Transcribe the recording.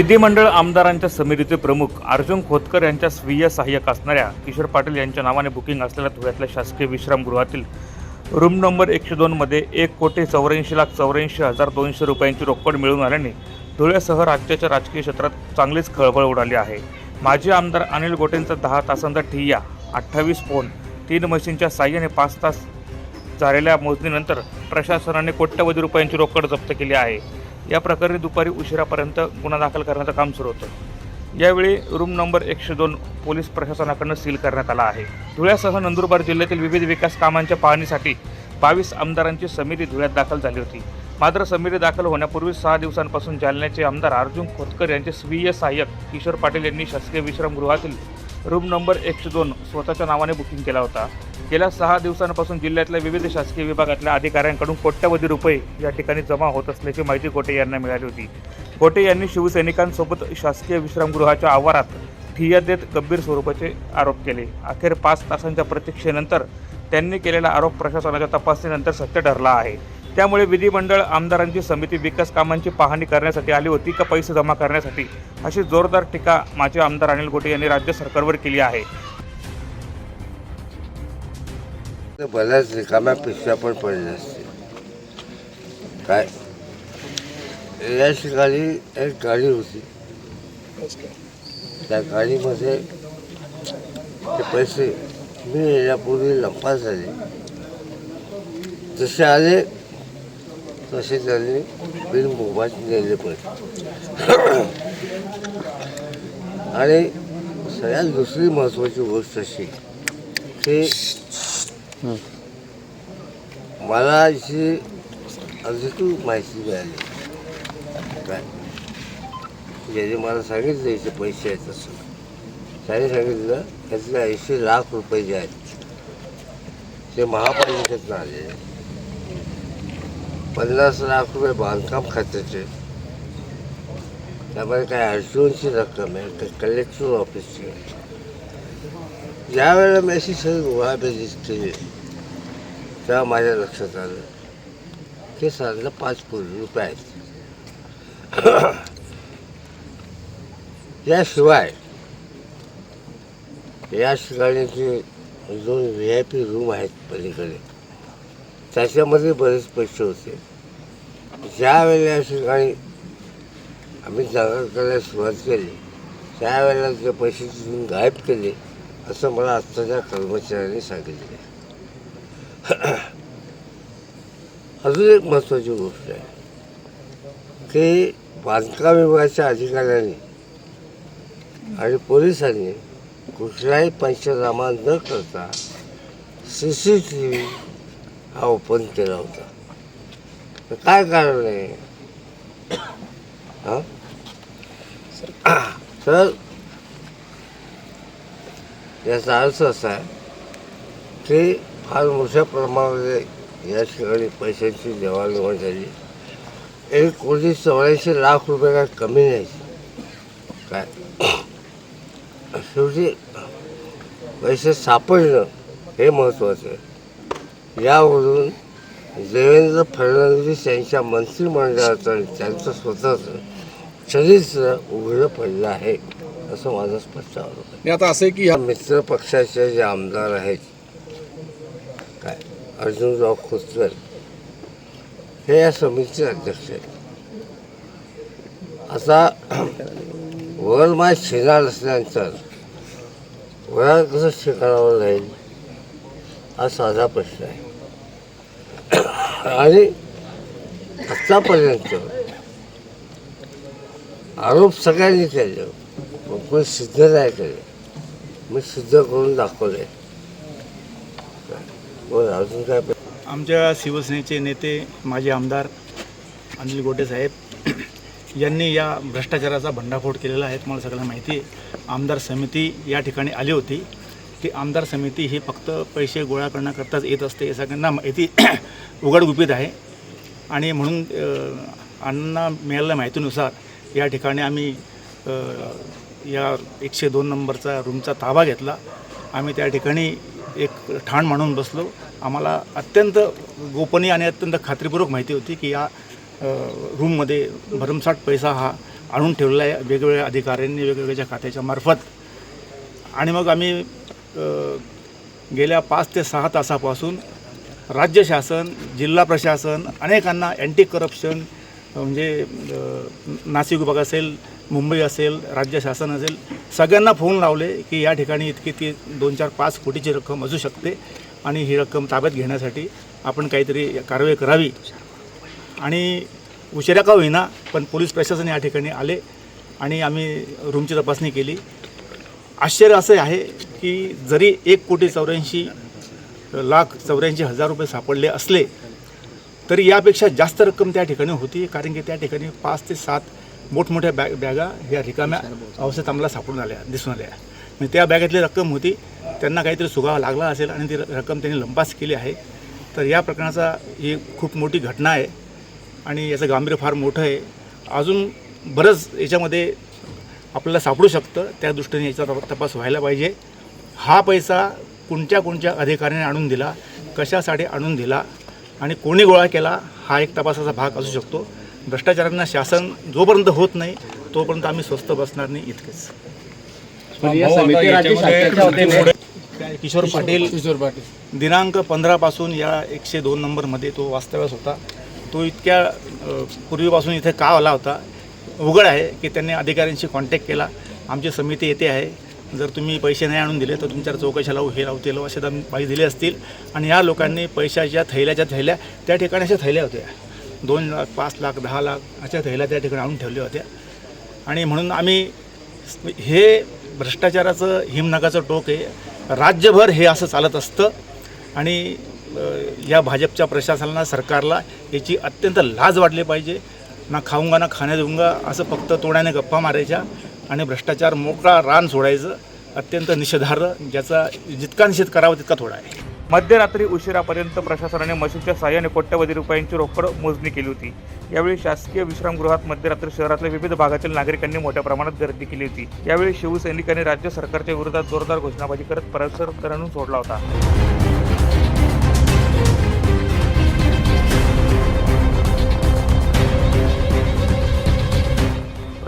विधिमंडळ आमदारांच्या समितीचे प्रमुख अर्जुन खोतकर यांच्या स्वीय सहाय्यक असणाऱ्या किशोर पाटील यांच्या नावाने बुकिंग असलेल्या धुळ्यातल्या शासकीय विश्रामगृहातील रूम नंबर एकशे दोनमध्ये एक कोटी चौऱ्याऐंशी लाख चौऱ्याऐंशी हजार दोनशे रुपयांची रोकड मिळून आल्याने धुळ्यासह राज्याच्या राजकीय क्षेत्रात चांगलीच खळबळ उडाली आहे. माजी आमदार अनिल गोटेंचा दहा तासांचा ठिय्या अठ्ठावीस फोन तीन मशीनच्या साह्याने पाच तास झालेल्या मोजणीनंतर प्रशासनाने कोट्यवधी रुपयांची रोकड जप्त केली आहे. या प्रकरणी दुपारी उशिरापर्यंत गुन्हा दाखल करण्याचं काम सुरू होतं. यावेळी रूम नंबर एकशे दोन पोलीस प्रशासनाकडनं सील करण्यात आला आहे. धुळ्यासह नंदुरबार जिल्ह्यातील विविध विकास कामांच्या पाहणीसाठी बावीस आमदारांची समिती धुळ्यात दाखल झाली होती. मात्र समिती दाखल होण्यापूर्वी सहा दिवसांपासून जालन्याचे आमदार अर्जुन खोतकर यांचे स्वीय सहाय्यक किशोर पाटील यांनी शासकीय विश्रामगृहातील रूम नंबर एकशे दोन स्वतःच्या नावाने बुकिंग केला होता. गेल्या सहा दिवसांपासून जिल्ह्यातल्या विविध शासकीय विभागातल्या अधिकाऱ्यांकडून कोट्यवधी रुपये या ठिकाणी जमा होत असल्याची माहिती गोटे यांना मिळाली होती. गोटे यांनी शिवसैनिकांसोबत शासकीय विश्रामगृहाच्या आवारात ठिय्या देत गंभीर स्वरूपाचे आरोप केले. अखेर पाच तासांच्या प्रतीक्षेनंतर त्यांनी केलेला आरोप प्रशासनाच्या तपासणीनंतर सत्य ठरला आहे. त्यामुळे विधिमंडळ आमदारांची समिती विकास कामांची पाहणी करण्यासाठी आली होती का पैसे जमा करण्यासाठी? अशी जोरदार टीका माजी आमदार अनिल गोटे यांनी राज्य सरकारवर केली आहे. तर बऱ्याच रिकाम्या पिशव्या पण पडल्या असतील. काय? या ठिकाणी एक गाडी होती. त्या गाडीमध्ये ते पैसे मी येण्यापूर्वी लंपा झाले. जसे आले तसे झाले बिल मोबाईल गेले पण. आणि सगळ्यात दुसरी महत्त्वाची गोष्ट अशी की मला अशी अधिकृत माहिती मिळाली. काय? ज्याने मला सांगितलं याचे पैसे आहेत असं. त्याने सांगितलं त्यातले ऐंशी लाख रुपये जे आहेत ते महापालिकेतनं आले. पन्नास लाख रुपये बांधकाम खात्याचे त्यामध्ये काय अर्जुनची रक्कम आहे काही कलेक्टर ऑफिसची आहे मेसेज सगळी बेजीस केली. तेव्हा माझ्या लक्षात आलं की साधारण पाच कोटी रुपये आहेत. याशिवाय या ठिकाणी जे दोन व्ही आय पी रूम आहेत पलीकडे त्याच्यामध्ये बरेच पैसे होते. ज्यावेळेला या ठिकाणी आम्ही जागा करायला सुरुवात केली त्यावेळेला ते पैसे तिथून गायब केले असं मला आत्ताच्या कर्मचाऱ्यांनी सांगितले. अजून एक महत्त्वाची गोष्ट आहे की बांधकाम विभागाच्या अधिकाऱ्यांनी आणि पोलिसांनी कुठलाही पंचनामा न करता सी सी टी व्ही हा ओपन केला होता. काय कारण आहे? हां? तर याचा अर्थ असा आहे की फार मोठ्या प्रमाणामध्ये या ठिकाणी पैशांची देवाणघेवाण झाली. एक कोटी चौऱ्याऐंशी लाख रुपये काय कमी नाही काय? शेवटी पैसे सापडणं हे महत्त्वाचं आहे. यावरून देवेंद्र फडणवीस यांच्या मंत्रिमंडळाचं आणि त्यांचं स्वतःचं चरित्र उघडं पडलं आहे असं माझं स्पष्ट आरोप आता असं आहे की या मित्र पक्षाचे जे आमदार आहेत काय अर्जुनराव खोतकर हे या समितीचे अध्यक्ष आहेत. आता वरमाय शेणार असल्यानंतर वयात कसं ठिकाणावर राहील हा साधा प्रश्न आहे. आणि आत्तापर्यंत आरोप सगळ्यांनी केले. पण कोणी सिद्ध नाही केले. मी सिद्ध करून दाखवले. अजून काय आमच्या शिवसेनेचे नेते माजी आमदार अनिल गोटे साहेब यांनी या भ्रष्टाचाराचा भंडाफोड केलेला आहे तुम्हाला सगळ्यांना माहिती आहे. आमदार समिती या ठिकाणी आली होती. ती आमदार समिती ही फक्त पैसे गोळा करण्याकरताच येत असते हे सगळ्यांना माहिती उघडगुपित आहे. आणि म्हणून अ, अण्णांना मिळालेल्या माहितीनुसार या ठिकाणी आम्ही या एकशे दोन नंबरचा रूमचा ताबा घेतला. आम्ही त्या ठिकाणी एक ठाण म्हणून बसलो. आम्हाला अत्यंत गोपनीय आणि अत्यंत खात्रीपूर्वक माहिती होती की या रूममध्ये भरमसाठ पैसा हा आणून ठेवलेला आहे. वेगवेगळ्या अधिकाऱ्यांनी वेगवेगळ्या खात्याच्या मार्फत. आणि मग आम्ही गेल्या पाच ते सहा तासापासून राज्य शासन जिल्हा प्रशासन अनेकांना अँटी करप्शन म्हणजे नाशिक विभाग असेल मुंबई असेल राज्य शासन असेल सगळ्यांना फोन लावले की या ठिकाणी इतकी ती दोन चार पाच कोटीची रक्कम असू शकते आणि ही रक्कम ताब्यात घेण्यासाठी आपण काहीतरी कारवाई करावी. आणि उशिरा का होईना पण पोलीस प्रशासन या ठिकाणी आले आणि आम्ही रूमची तपासणी केली. आश्चर्य असं आहे की जरी एक कोटी चौऱ्याऐंशी लाख चौऱ्याऐंशी हजार रुपये सापडले असले तरी यापेक्षा जास्त रक्कम त्या ठिकाणी होती कारण की त्या ठिकाणी पाच ते सात मोठमोठ्या बॅग बॅगा ह्या रिकाम्या अवस्थेत आम्हाला सापडून आल्या दिसून आल्या. म्हणजे त्या बॅगेतली रक्कम होती त्यांना काहीतरी सुगावा लागला असेल आणि ती रक्कम त्यांनी लंपास केली आहे. तर या प्रकरणाचा ही खूप मोठी घटना आहे आणि याचं गांभीर्य फार मोठं आहे. अजून बरंच याच्यामध्ये आपल्याला सापडू शकतं त्या दृष्टीने याचा तप- तपास व्हायला पाहिजे. हा पैसा कोणत्या कोणत्या अधिकाऱ्याने आणून दिला कशासाठी आणून दिला आणि कोणी गोळा केला हा एक तपासाचा भाग असू शकतो. भ्रष्टाचारांना शासन जोपर्यंत होत नाही तोपर्यंत आम्ही स्वस्त बसणार नाही इतकेच. पण या समिती राज्य शासनाच्या वतीने किशोर पाटील. किशोर पाटील दिनांक पंधरापासून या एकशे दोन नंबरमध्ये तो वास्तव्यास होता. तो इतक्या पूर्वीपासून इथे का आला होता उघड आहे की त्यांनी अधिकाऱ्यांशी कॉन्टॅक्ट केला. आमची समिती येते आहे. जर तुम्ही पैसे नाही आणून दिले तर तुमच्यावर चौकशा लावू हे लावते लावू असे दम पैसे दिले असतील. आणि या लोकांनी पैशाच्या थैल्याच्या थैल्या त्या ठिकाणी अशा थैल्या होत्या. दोन लाख पाच लाख दहा लाख अशा थैल्या त्या ठिकाणी आणून ठेवल्या होत्या. आणि म्हणून आम्ही हे भ्रष्टाचाराचं हिमनगाचं टोक आहे. राज्यभर हे असं चालत असतं. आणि या भाजपच्या प्रशासनाला सरकारला याची अत्यंत लाज वाटली पाहिजे. ना खाऊंगा ना खाण्या देऊंगा असं फक्त तोड्याने गप्पा मारायच्या आणि भ्रष्टाचार मोकळा रान सोडायचं अत्यंत निषेधार्ह ज्याचा जितका निषेध करावा तितका थोडा आहे. मध्यरात्री उशिरापर्यंत प्रशासनाने मशीनच्या सहाय्याने कोट्यवधी रुपयांची रोकड मोजणी केली होती. यावेळी शासकीय विश्रामगृहात मध्यरात्री शहरातल्या विविध भागातील नागरिकांनी मोठ्या प्रमाणात गर्दी केली होती. यावेळी शिवसैनिकांनी राज्य सरकारच्या विरोधात जोरदार घोषणाबाजी करत परिसर तरणून सोडला होता.